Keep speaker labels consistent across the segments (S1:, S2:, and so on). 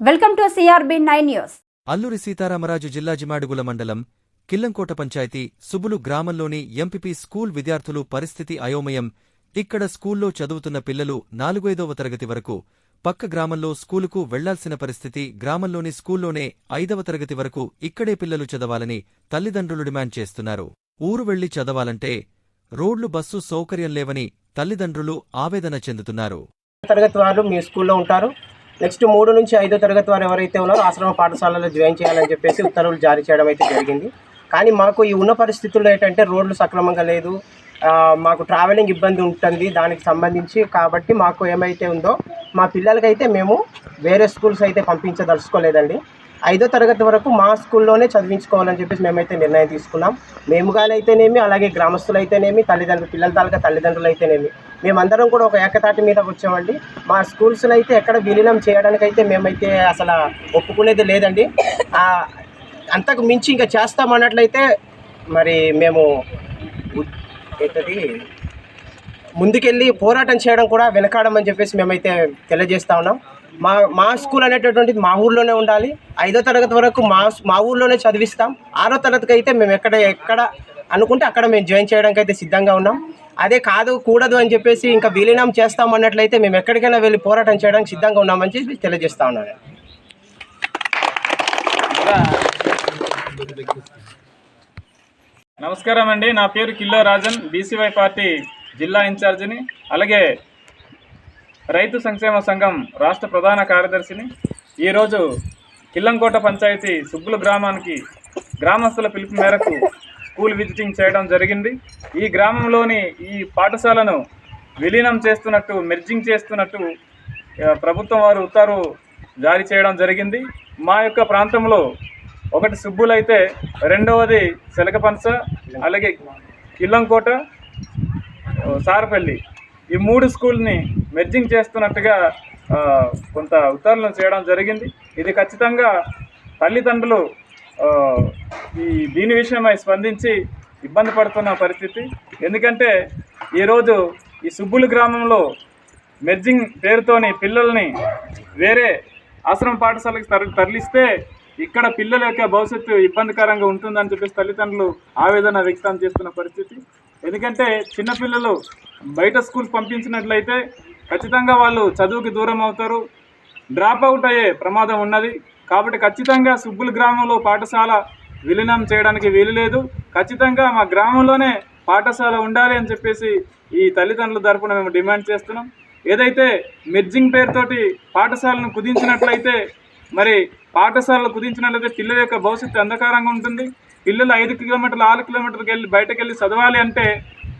S1: Welcome to CRB nine news.
S2: Alluri Sitarama జిల్లా జిమాడుగుల మండలం కిల్లంకోట పంచాయతీ సుబులు గ్రామంలోని ఎంపీపీ స్కూల్ విద్యార్థులు పరిస్థితి అయోమయం. ఇక్కడ స్కూల్లో చదువుతున్న పిల్లలు నాలుగైదవ తరగతి వరకు పక్క గ్రామంలో స్కూలుకు వెళ్ళాల్సిన పరిస్థితి గ్రామంలోని స్కూల్లోనే ఐదవ తరగతి వరకు ఇక్కడే పిల్లలు చదవాలని తల్లిదండ్రులు డిమాండ్ చేస్తున్నారు. ఊరు వెళ్ళి చదవాలంటే రోడ్లు బస్సు సౌకర్యం లేవని తల్లిదండ్రులు ఆవేదన చెందుతున్నారు.
S3: తరగతి వారు మీ స్కూల్లో ఉంటారు. నెక్స్ట్ మూడు నుంచి ఐదో తరగతి వారు ఎవరైతే ఉన్నారో ఆశ్రమ పాఠశాలలో జాయిన్ చేయాలని చెప్పేసి ఉత్తర్వులు జారీ చేయడం అయితే జరిగింది. కానీ మాకు ఈ ఉన్న పరిస్థితుల్లో ఏంటంటే రోడ్లు సక్రమంగా లేదు. మాకు ట్రావెలింగ్ ఇబ్బంది ఉంటుంది దానికి సంబంధించి కాబట్టి మాకు ఏమైతే ఉందో మా పిల్లలకైతే మేము వేరే స్కూల్స్ అయితే పంపించదలుచుకోలేదండి. ఐదో తరగతి వరకు మా స్కూల్లోనే చదివించుకోవాలని చెప్పేసి మేమైతే నిర్ణయం తీసుకున్నాం. మేము కానీ అయితేనేమి అలాగే గ్రామస్తులు అయితేనేమి తల్లిదండ్రులు పిల్లల తాలూకా తల్లిదండ్రులు అయితేనేమి మేమందరం కూడా ఒక ఏకతాటి మీద వచ్చామండి. మా స్కూల్స్లో అయితే ఎక్కడ విలీనం చేయడానికైతే మేమైతే అసలు ఒప్పుకునేది లేదండి. అంతకు మించి ఇంకా చేస్తామన్నట్లయితే మరి మేము ఏంటది ముందుకెళ్ళి పోరాటం చేయడం కూడా వెనకాడమని చెప్పేసి మేమైతే తెలియజేస్తా ఉన్నాం. మా మా స్కూల్ అనేటటువంటిది మా ఊర్లోనే ఉండాలి. ఐదో తరగతి వరకు మా మా ఊర్లోనే చదివిస్తాం. ఆరో తరగతికి అయితే మేము ఎక్కడ ఎక్కడ అనుకుంటే అక్కడ మేము జాయిన్ చేయడానికి అయితే సిద్ధంగా ఉన్నాం. అదే కాదు కూడదు అని చెప్పేసి ఇంకా విలీనం చేస్తాం అన్నట్లయితే మేము ఎక్కడికైనా వెళ్ళి పోరాటం చేయడానికి సిద్ధంగా ఉన్నామని చెప్పి తెలియజేస్తా ఉన్నాను.
S4: నమస్కారం అండి. నా పేరు కిల్లో రాజన్ బీసీవై పార్టీ జిల్లా ఇన్ఛార్జిని అలాగే రైతు సంక్షేమ సంఘం రాష్ట్ర ప్రధాన కార్యదర్శిని. ఈరోజు కిల్లంకోట పంచాయతీ సుబ్బుల గ్రామానికి గ్రామస్తుల పిలుపు మేరకు స్కూల్ విజిటింగ్ చేయడం జరిగింది. ఈ గ్రామంలోని ఈ పాఠశాలను విలీనం చేస్తున్నట్టు మెర్జింగ్ చేస్తున్నట్టు ప్రభుత్వం వారు ఉత్తర్వు జారీ చేయడం జరిగింది. మా యొక్క ప్రాంతంలో ఒకటి సుబ్బులైతే రెండవది సెలకపనస అలాగే కిల్లంకోట సారపల్లి. ఈ మూడు స్కూల్ని మెర్జింగ్ చేస్తున్నట్టుగా కొంత ఉత్తర్వులను చేయడం జరిగింది. ఇది ఖచ్చితంగా తల్లిదండ్రులు ఈ దీని విషయమై స్పందించి ఇబ్బంది పడుతున్న పరిస్థితి. ఎందుకంటే ఈరోజు ఈ సుబ్బులు గ్రామంలో మెర్జింగ్ పేరుతోని పిల్లల్ని వేరే ఆశ్రమ పాఠశాలకు తర- తరలిస్తే ఇక్కడ పిల్లల యొక్క భవిష్యత్తు ఇబ్బందికరంగా ఉంటుందని చెప్పేసి తల్లిదండ్రులు ఆవేదన వ్యక్తం చేస్తున్న పరిస్థితి. ఎందుకంటే చిన్నపిల్లలు బయట స్కూల్స్ పంపించినట్లయితే ఖచ్చితంగా వాళ్ళు చదువుకి దూరం అవుతారు. డ్రాప్ అవుట్ అయ్యే ప్రమాదం ఉన్నది. కాబట్టి ఖచ్చితంగా సుబ్బుల గ్రామంలో పాఠశాల విలీనం చేయడానికి వీలు లేదు. ఖచ్చితంగా మా గ్రామంలోనే పాఠశాల ఉండాలి అని చెప్పేసి ఈ తల్లిదండ్రుల తరఫున మేము డిమాండ్ చేస్తున్నాం. ఏదైతే మెర్జింగ్ పేరుతోటి పాఠశాలను కుదించినట్లయితే మరి పాఠశాలలు కుదించినట్లయితే పిల్లల యొక్క భవిష్యత్తు అంధకారంగా ఉంటుంది. పిల్లలు ఐదు కిలోమీటర్లు ఆరు కిలోమీటర్లకు వెళ్ళి బయటకు వెళ్ళి చదవాలి అంటే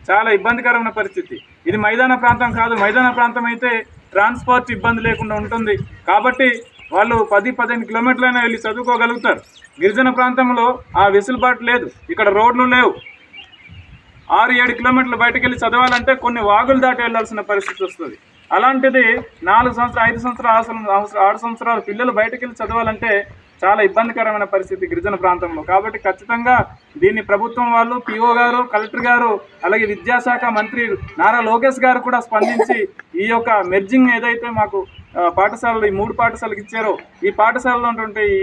S4: చాలా ఇబ్బందికరమైన పరిస్థితి. ఇది మైదాన ప్రాంతం కాదు. మైదాన ప్రాంతం అయితే ట్రాన్స్పోర్ట్ ఇబ్బంది లేకుండా ఉంటుంది. కాబట్టి వాళ్ళు పది పదిహేను కిలోమీటర్లైనా వెళ్ళి చదువుకోగలుగుతారు. గిరిజన ప్రాంతంలో ఆ వెసులుబాటు లేదు. ఇక్కడ రోడ్లు లేవు. ఆరు ఏడు కిలోమీటర్లు బయటకు వెళ్ళి చదవాలంటే కొన్ని వాగులు దాటి వెళ్ళాల్సిన పరిస్థితి వస్తుంది. అలాంటిది నాలుగు సంవత్సరాలు ఐదు సంవత్సరాలు ఆరు సంవత్సరాలు పిల్లలు బయటకు వెళ్ళి చదవాలంటే చాలా ఇబ్బందికరమైన పరిస్థితి గిరిజన ప్రాంతంలో. కాబట్టి ఖచ్చితంగా దీన్ని ప్రభుత్వం వాళ్ళు పిఓ గారు కలెక్టర్ గారు అలాగే విద్యాశాఖ మంత్రి నారా లోకేష్ గారు కూడా స్పందించి ఈ యొక్క మెర్జింగ్ ఏదైతే మాకు పాఠశాలలు ఈ మూడు పాఠశాలకు ఇచ్చారో. ఈ పాఠశాలలో ఉన్నటువంటి ఈ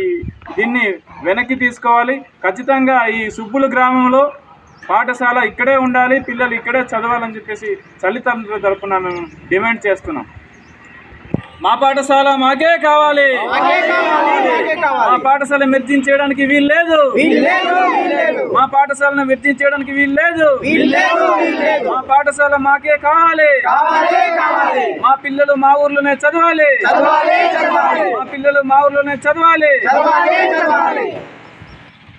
S4: దీన్ని వెనక్కి తీసుకోవాలి. ఖచ్చితంగా ఈ సుబ్బుల గ్రామంలో పాఠశాల ఇక్కడే ఉండాలి పిల్లలు ఇక్కడే చదవాలని చెప్పేసి తల్లిదండ్రుల తరపున మేము డిమాండ్ చేస్తున్నాం. మా పాఠశాల మాకే కావాలి. మా పాఠశాల మెర్జింగ్ చేయడానికి వీలు లేదు. మా పాఠశాలను మెర్జింగ్ చేయడానికి వీలు లేదు. మా పాఠశాల మాకే కావాలి పిల్లలు మా ఊర్లోనే చదవాలి. మా పిల్లలు మా ఊర్లోనే చదవాలి.